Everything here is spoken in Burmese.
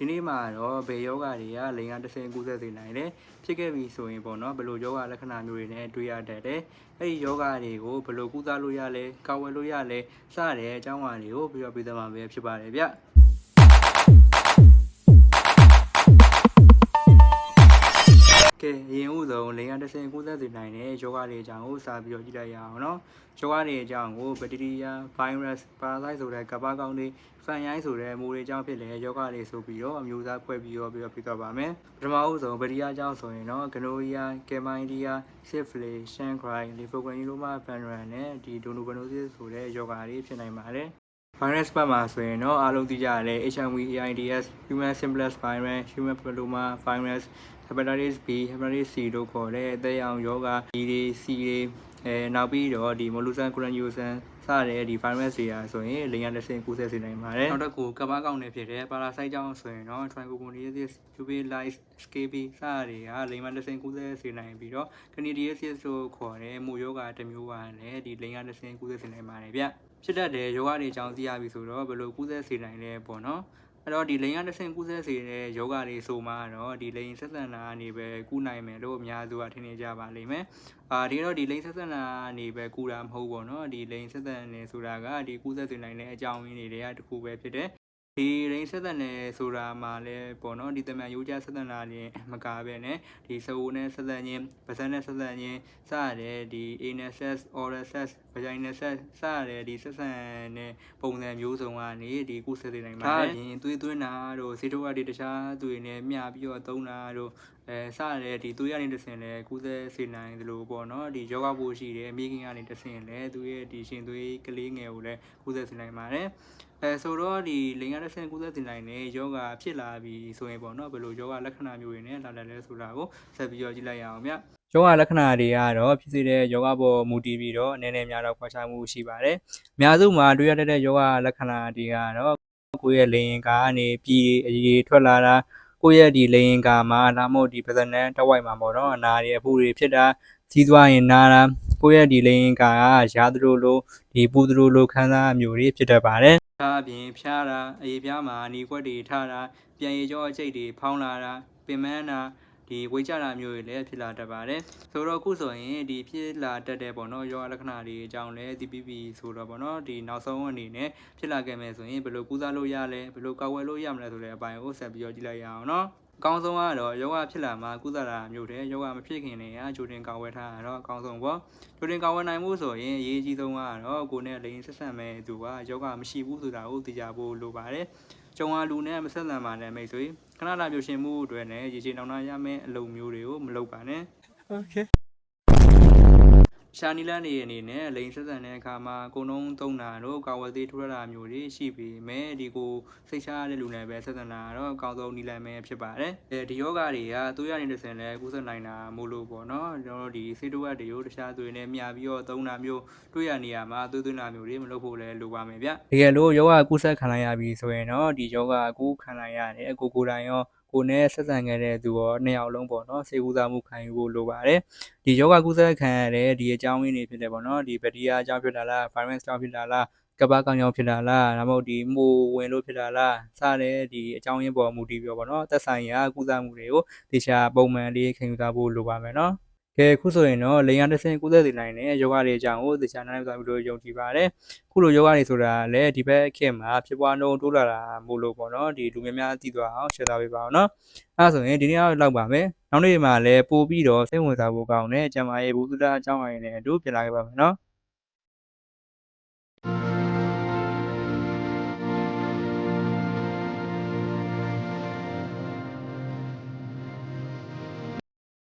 ဒီနေ့မှာတော့ဘယ်ယောဂတွေကလိင်ကတစ်ဆင့်ကူးစက်စေနိုင်တယ်ဖြစ်ခဲ့ပြီဆိုရင်ပေါ့နော်ဘယ်လိုယောဂလက္ခဏာမျိုးတွေနဲ့တွေ့ရတတ်တယ်အဲ့ဒီယောဂတွေကိုဘယ်လိုကုသလို့ရလဲကာဝယ်လို့ရလဲစတဲ့အကြောင်းအရာတွေကိုပြောပြပေးသွားမှာပဲဖြစ်ပါတယ်ဗျ ကဲရင်ဥဆုံးလိင်ကတစ်ဆင့်ကူးစက်စေနိုင်တဲ့ယောဂတွေအကြောင်းကိုစပြီးတော့ကြည့်လိုက်ရအောင်နော်ယောဂတွေအကြောင်းကိုဘက်တီးရီးယား virus parasite ဆိုတဲ့ကမ္ဘာကောင်းတွေဖန်ရိုင်းဆိုတဲ့မိုးတွေအကြောင်းဖြစ်တဲ့ယောဂတွေဆိုပြီးတော့အမျိုးအစားဖွဲ့ပြီးတော့ပြီးတော့ပြသွားပါမယ်ပထမဦးဆုံးဘက်တီးရီးယားအကြောင်းဆိုရင်တော့ဂနိုရီးယားကယ်မိုင်းဒီယာဆစ်ဖလေရှန်ခရိုင်လီဖိုဂရန်လိုမာဖန်ရန်နဲ့ဒီဒိုနိုဘနိုစစ်ဆိုတဲ့ယောဂတွေဖြစ်နိုင်ပါတယ် virus ဘက်မှာဆိုရင်တော့အားလုံးသိကြရတဲ့ HIV AIDS human simplex virus human papilloma virus hepatitis B hepatitis C တို့ခေါ်တဲ့အသက်ရောင်ယောဂ D တွေ C တွေအဲနောက်ပြီးတော့ဒီ molussan granulosan စတဲ့ဒီ virus တွေရာဆိုရင်လိင်ရတစ်ဆင့်ကူးစက်စေနိုင်ပါတယ်နောက်တစ်ခုကမ္ဘာကောင်းနေဖြစ်တဲ့ parasite ကြောင့်ဆိုရင်တော့ trichomoniasis uveitis scabies စတဲ့တွေကလိင်မတစ်ဆင့်ကူးစက်စေနိုင်ပြီးတော့ candidiasis တို့ခေါ်တဲ့မူယောဂတစ်မျိုးပါလည်းဒီလိင်ရတစ်ဆင့်ကူးစက်စေနိုင်ပါတယ်ဗျဖြစ်တတ်တဲ့ယောဂတွေအကြောင်းသိရပြီဆိုတော့ဘယ်လိုကူးစက်စေနိုင်လဲပေါ့နော် အဲ့တော့ဒီလိန်ကတစ်ဆင့်ကူးစက်စေတဲ့ယောဂတွေဆိုမှတော့ဒီလိန်ဆက်ဆံတာအနေပဲကူးနိုင်မယ်လို့အများစုကထင်နေကြပါလိမ့်မယ်။အာဒီတော့ဒီလိန်ဆက်ဆံတာအနေပဲကူးတာမဟုတ်ဘူးနော်ဒီလိန်ဆက်ဆံနေဆိုတာကဒီကူးစက်စေနိုင်တဲ့အကြောင်းရင်းတွေကတခုပဲဖြစ်တယ်ဒီရိန်းဆက်သက်နယ်ဆိုတာမှာလည်းပေါ့နော်ဒီတမန်ရိုးကြဆက်သက်တာလည်းမကားပဲနဲ့ဒီစအိုနဲ့ဆက်သက်ခြင်းဗစက်နဲ့ဆက်သက်ခြင်းစရတဲ့ဒီ anal sex oral sex vaginal sex စရတဲ့ဒီဆက်ဆံတဲ့ပုံစံမျိုးစုံကနေဒီကုသစေနိုင်ပါတယ်။ရင်သွေးသွင်းတာတို့စေတိုကတွေတခြားသူတွေနဲ့မျှပြီးတော့သုံးတာတို့အဲစရတဲ့ဒီသွေးရနေတဆင်လဲကုသစေနိုင်သလိုပေါ့နော်ဒီယောဂပိုးရှိတယ်အမိခင်ကနေတဆင်လဲသူရဲ့ဒီရှင်သွေးကလေးငယ်ကိုလည်းကုသစေနိုင်ပါတယ်။အဲဆိုတော့ဒီလိင်ရတဲ့ဆင်ကူးသက်တင်နိုင်တဲ့ယောဂဖြစ်လာပြီဆိုရင်ပေါ့နော်ဘယ်လိုယောဂလက္ခဏာမျိုးတွေနဲ့လာတယ်လဲဆိုတာကိုဆက်ပြီးတော့ကြည့်လိုက်ရအောင်ဗျယောဂလက္ခဏာတွေကတော့ဖြစ်စေတဲ့ယောဂပေါ်မူတည်ပြီးတော့နည်းနည်းများတော့ခွာခြားမှုရှိပါတယ်အများစုမှာတွေ့ရတဲ့ယောဂလက္ခဏာတွေကတော့ကိုယ့်ရဲ့လိင်ကာကနေပြည်အရေးထွက်လာတာကိုယ့်ရဲ့ဒီလိင်ကာမှာဒါမှမဟုတ်ဒီပဇနန်တဝိုက်မှာပေါ့နော်အနာတွေအဖူတွေဖြစ်တာကြီးသွားရင်နာတာကိုယ့်ရဲ့ဒီလိင်ကာကရာသလိုလိုဒီပူသလိုလိုခံစားမျိုးတွေဖြစ်တတ်ပါတယ်ဒါအပြင်ဖျားတာအေးပြားမှာနေခွက်တွေထားတာပြန်ရည်ကြောအကျိတ်တွေဖောင်းလာတာပင်မန်းတာ ဒီဝေးကြတာမျိုးတွေလည်းဖြစ်လာတတ်ပါတယ်ဆိုတော့အခုဆိုရင်ဒီဖြစ်လာတတ်တဲ့ပေါ့နော်ယောဂလက္ခဏာတွေအကြောင်းလည်းဒီပြီးပြီဆိုတော့ပေါ့နော်ဒီနောက်ဆုံးအနေနဲ့ဖြစ်လာခဲ့မယ်ဆိုရင်ဘယ်လိုကုသလို့ရလဲဘယ်လိုကာကွယ်လို့ရမလဲဆိုတဲ့အပိုင်းကိုဆက်ပြီးတော့ကြည့်လိုက်ရအောင်နော် အကောင်းဆုံးကတော့ယောဂဖြစ်လာမှကုသတာမျိုးတဲ့ယောဂမဖြစ်ခင်နေရဂျိုတင်ကာဝယ်ထားတာတော့အကောင်းဆုံးပေါ့ဂျိုတင်ကာဝယ်နိုင်မှုဆိုရင်အရေးကြီးဆုံးကတော့ကိုယ်နဲ့လိန်ဆက်ဆံမဲ့သူကယောဂမရှိဘူးဆိုတာကိုသိကြဖို့လိုပါတယ်ကျုံအားလူနဲ့မဆက်ဆံပါနဲ့မိတ်ဆွေခဏလာပြရှင်မှုအတွက်နဲ့ရေချေနောင်နာရမယ့်အလုပ်မျိုးတွေကိုမလုပ်ပါနဲ့ Okay. ရှာနီလန်နေအနေနဲ့လိန်ဆက်ဆံတဲ့အခါမှာအကုန်လုံးသုံးတာတို့ကာဝယ်သေးထိုးရတာမျိုးတွေရှိပေမဲ့ဒီကိုစိတ်ချရတဲ့လူနဲ့ပဲဆက်ဆံတာတော့အကောင်းဆုံးနီလန်ပဲဖြစ်ပါတယ်အဲဒီယောဂတွေကသူရနေတဲ့စင်လဲကူးစက်နိုင်တာမို့လို့ပေါ့နော်ကျွန်တော်တို့ဒီစေတိုဝတ်တွေကိုတခြားသွေးနဲ့မြာပြီးတော့သုံးတာမျိုးတွေ့ရနေရမှာသွေးသွင်းတာမျိုးတွေမလုပ်ဖို့လဲလိုပါမယ်ဗျတကယ်လို့ယောဂကူးစက်ခံလိုက်ရပြီဆိုရင်တော့ဒီယောဂကူးခံလိုက်ရတယ်အကိုကိုယ်တိုင်ရော ကိုနဲ့ဆက်ဆံခဲ့တဲ့သူရောနှစ်ယောက်လုံးပေါ့နော်စေကူစားမှုခံယူဖို့လိုပါတယ်ဒီယောဂကုသခံရတဲ့ဒီအကြောင်းရင်းတွေဖြစ်တယ်ပေါ့နော်ဒီဘက်တီးရီးယားအကြောင်းဖြစ်တာလား virus ကြောင့်ဖြစ်တာလားကပ်ပါကောင်ကြောင့်ဖြစ်တာလားဒါမှမဟုတ်ဒီမိုးဝင်လို့ဖြစ်တာလားစတဲ့ဒီအကြောင်းရင်းပေါ်မူတည်ပြီးတော့ပေါ့နော်သက်ဆိုင်ရာကုသမှုတွေကိုတေချာပုံမှန်လေးခံယူသားဖို့လိုပါမယ်နော် ကဲအခုဆိုရင်တော့လိန်ရတစ်ဆင့်ကုသစေနိုင်တဲ့ယောဂတွေအကြောင်းကိုသေချာနားလည်သွားပြီလို့ယုံကြည်ပါတယ်။ခုလိုယောဂတွေဆိုတာလည်းဒီဘက်ခေတ်မှာဖြစ်ပွားနှုန်းတိုးလာတာမို့လို့ပေါ့နော်ဒီလူများများသိသွားအောင် share သားပေးပါအောင်နော်။အဲဒါဆိုရင်ဒီနေ့တော့လောက်ပါမယ်။နောက်နေ့မှာလည်းပို့ပြီးတော့စိတ်ဝင်စားဖို့ကောင်းတဲ့ကျမရဲ့ဘုဒ္ဓအကြောင်းအရာတွေနဲ့အတူပြန်လာခဲ့ပါမယ်နော်။